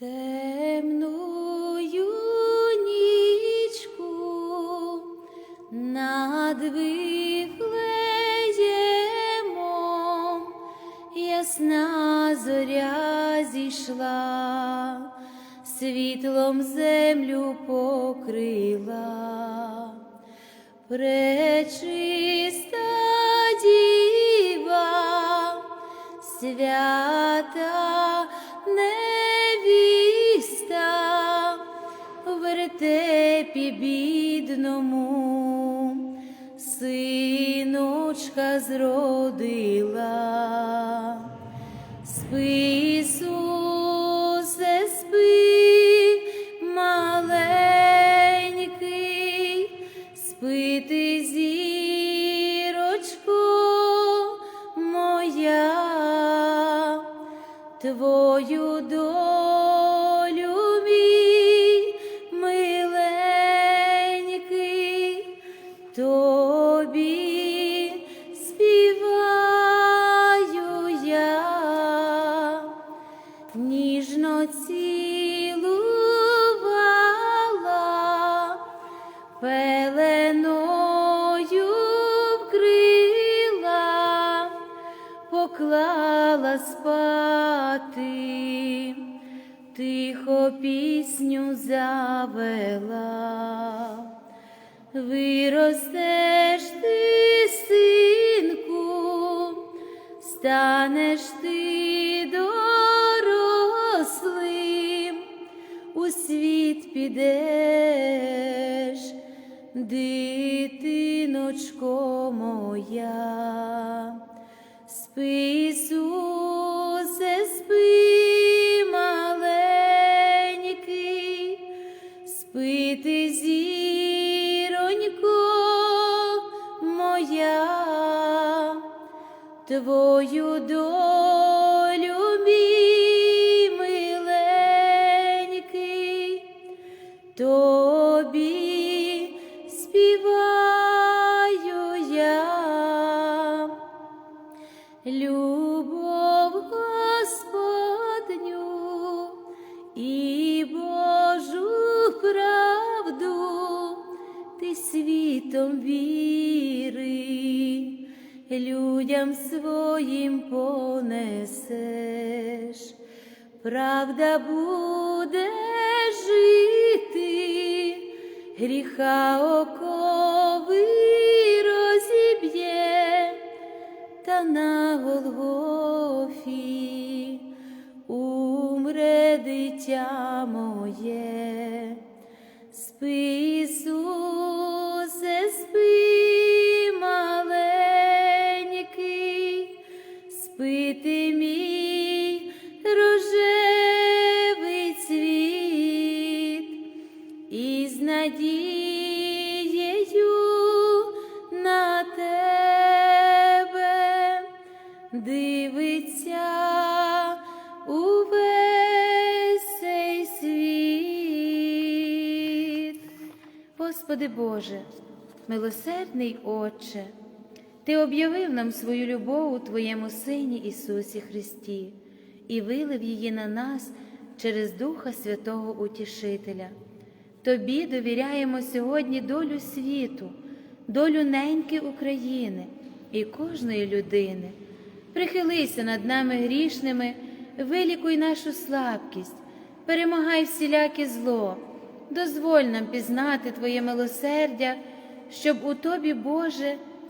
Темною нічку над Вифлеємом ясна зоря зійшла, світлом землю покрила. Пречиста бідному синочка зродила. Спи, Ісусе, спи, маленький, спи ти, зірочко моя, твою ніжно цілувала, пеленою вкрила, поклала спати, тихо пісню завела. Виростеш ти, синку, станеш підеш, дитиночко моя, спи, Ісусе, спи, маленький, спи ти, зіронько моя, твою долю людям своїм понесеш, правда буде жити, гріха окови розіб'є. Та на Голгофі умре дитя спи ти мій рожевий цвіт, і з надією на тебе дивиться увесь цей світ. Господи Боже, милосердний Отче, Ти об'явив нам свою любов у Твоєму Сині Ісусі Христі і вилив її на нас через Духа Святого Утішителя. Тобі довіряємо сьогодні долю світу, долю неньки України і кожної людини. Прихилися над нами грішними, вилікуй нашу слабкість, перемагай всіляке зло, дозволь нам пізнати Твоє милосердя, щоб у Тобі, Боже,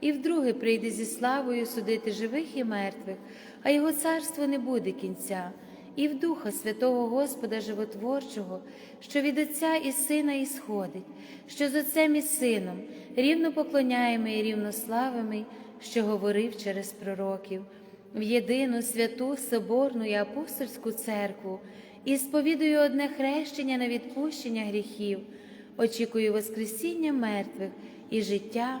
і вдруге прийде зі славою судити живих і мертвих, а його царство не буде кінця. І в Духа Святого Господа Животворчого, що від Отця і Сина ісходить, що з Отцем і Сином рівно поклоняємо і рівно славимо, що говорив через пророків, в єдину святу Соборну і апостольську церкву, і сповідую одне хрещення на відпущення гріхів, очікую Воскресіння мертвих і життя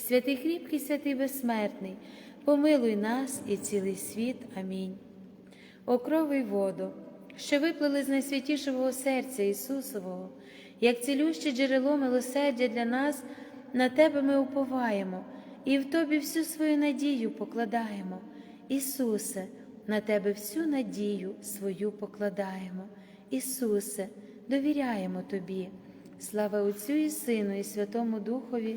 святий кріпкий, святий безсмертний, помилуй нас і цілий світ. Амінь. Окровий воду, що виплили з найсвятішого серця Ісусового, як цілюще джерело милосердя для нас, на Тебе ми уповаємо і в Тобі всю свою надію покладаємо. Ісусе, на Тебе всю надію свою покладаємо. Ісусе, довіряємо Тобі. Слава Отцю і Сину, і Святому Духові,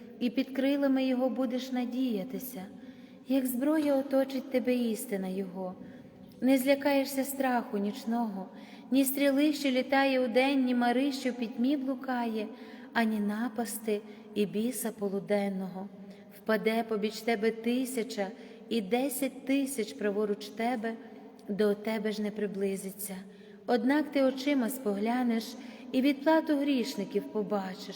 і під крилами Його будеш надіятися, як зброя оточить тебе істина Його, не злякаєшся страху нічного, ні стріли, що літає у день, ні мари, що пітьмі блукає, ані напасти і біса полуденного. Впаде побіч тебе тисяча і десять тисяч праворуч тебе до тебе ж не приблизиться. Однак ти очима споглянеш і відплату грішників побачиш,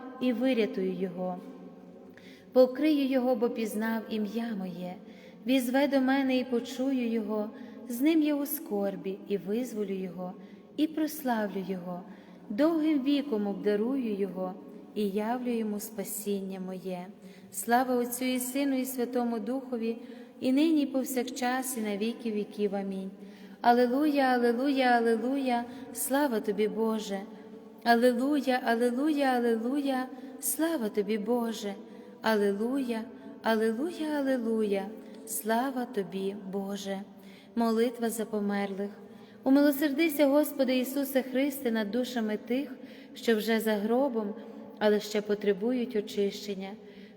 і вирятую його. Покрию його, бо пізнав ім'я моє, візве до мене і почую його, з ним я у скорбі, і визволю його, і прославлю Його, довгим віком обдарую Його і явлю йому спасіння моє. Слава Отцю і Сину, і Святому Духові, і нині, і повсякчас, і на віки віків. Амінь. Алилуя, Алилуя, Алилуя, слава тобі, Боже. Алилуя, Алилуя, Алилуя, слава тобі, Боже. Алилуя, Алилуя, Алилуя, слава тобі, Боже. Молитва за померлих. Умилосердися, Господи Ісусе Христе, над душами тих, що вже за гробом, але ще потребують очищення,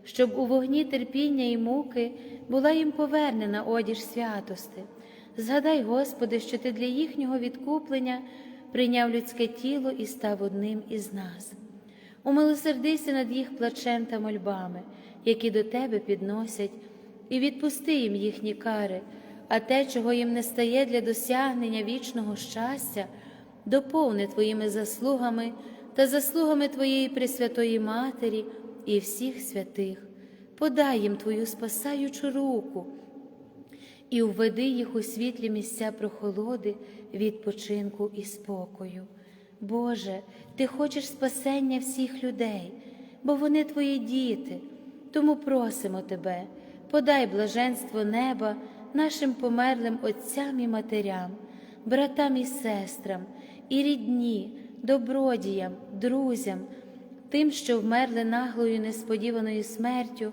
щоб у вогні терпіння і муки була їм повернена одіж святости. Згадай, Господи, що Ти для їхнього відкуплення прийняв людське тіло і став одним із нас. Умилосердися над їх плачем та мольбами, які до Тебе підносять, і відпусти їм їхні кари, а те, чого їм не стає для досягнення вічного щастя, доповни Твоїми заслугами та заслугами Твоєї Пресвятої Матері і всіх святих. Подай їм Твою спасаючу руку і введи їх у світлі місця прохолоди, відпочинку і спокою. Боже, Ти хочеш спасення всіх людей, бо вони Твої діти, тому просимо Тебе, подай блаженство неба нашим померлим отцям і матерям, братам і сестрам, і рідні, добродіям, друзям, тим, що вмерли наглою несподіваною смертю,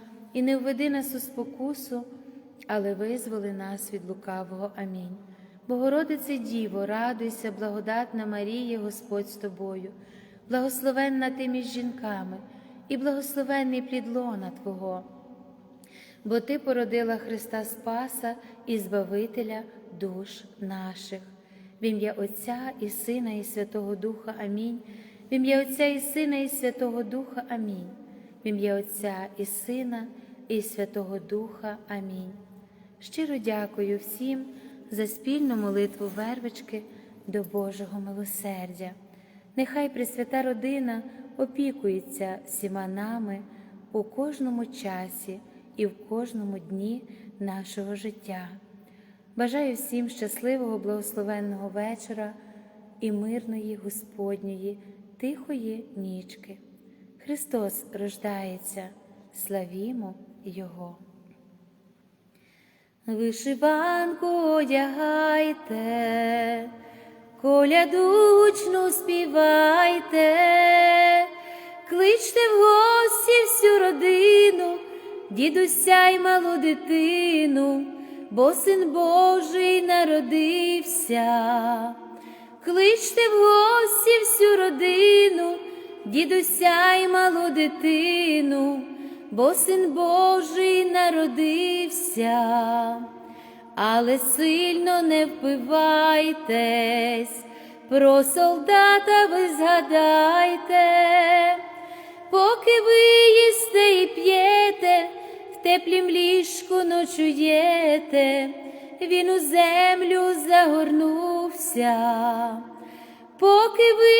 і не введи нас у спокусу, але визволи нас від лукавого. Амінь. Богородице Діво, радуйся, благодатна Марія, Господь з тобою, благословенна ти між жінками, і благословенний плід лона Твого, бо Ти породила Христа Спаса і Збавителя душ наших. В ім'я Отця і Сина, і Святого Духа Амінь. В ім'я Отця і Сина, і Святого Духа Амінь. В ім'я Отця і Сина, і Святого Духа Амінь. Щиро дякую всім за спільну молитву вервички до Божого милосердя. Нехай Пресвята родина опікується всіма нами у кожному часі і в кожному дні нашого життя. Бажаю всім щасливого, благословенного вечора і мирної Господньої, тихої нічки. Христос рождається, славімо Його. Вишиванку одягайте, колядучну співайте, кличте в гості всю родину, дідуся й малу дитину, бо син Божий народився, кличте в гості всю родину, дідуся й малу дитину бо син Божий народився, але сильно не впивайтесь, про солдата ви згадайте, поки ви їсте і п'єте, в теплім ліжку ночуєте, він у землю загорнувся, поки ви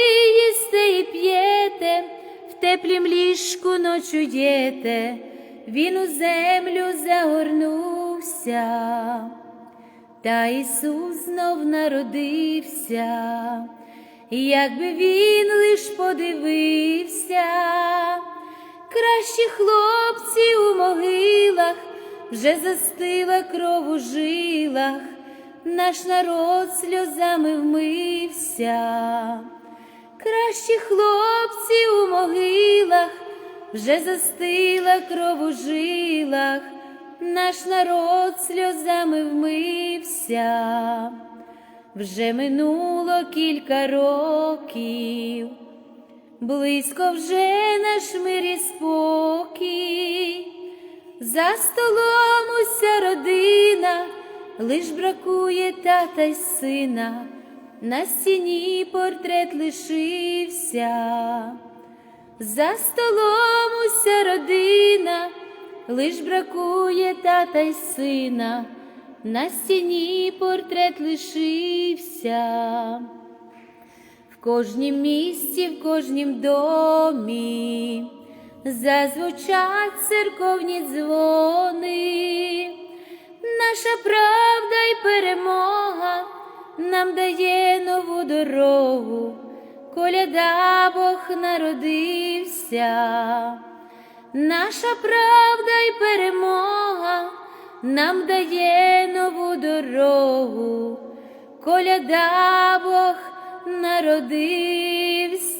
їсте і п'єте теплім ліжку ночуєте, він у землю загорнувся, та Ісус знов народився, якби він лиш подивився, кращі хлопці у могилах вже застила кров у жилах, наш народ сльозами вмився кращі хлопці у могилах, вже застила кров у жилах, наш народ сльозами вмився, вже минуло кілька років, близько вже наш мир спокій, за столом уся родина, лиш бракує тата й сина на стіні портрет лишився, За столом уся родина, лиш бракує тата й сина, на стіні портрет лишився. В кожнім місті, в кожнім домі зазвучать церковні дзвони, наша правда й перемога нам дає нову дорогу, коляда Бог народився, наша правда й перемога нам дає нову дорогу, коляда Бог народився.